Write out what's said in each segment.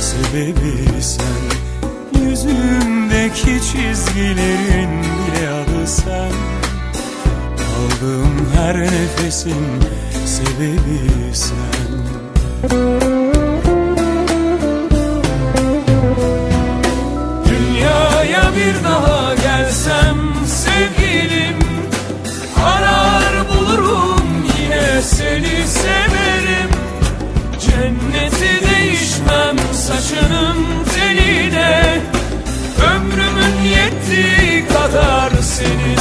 sebebi sen. Yüzümdeki çizgilerin bile adı sen. Aldığım her nefesin sebebi sen. Dünyaya bir daha gelsem sevgilim Arar bulurum yine seni severim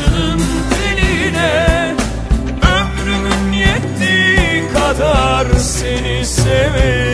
saçının teline Ömrümün yettiği kadar seni severim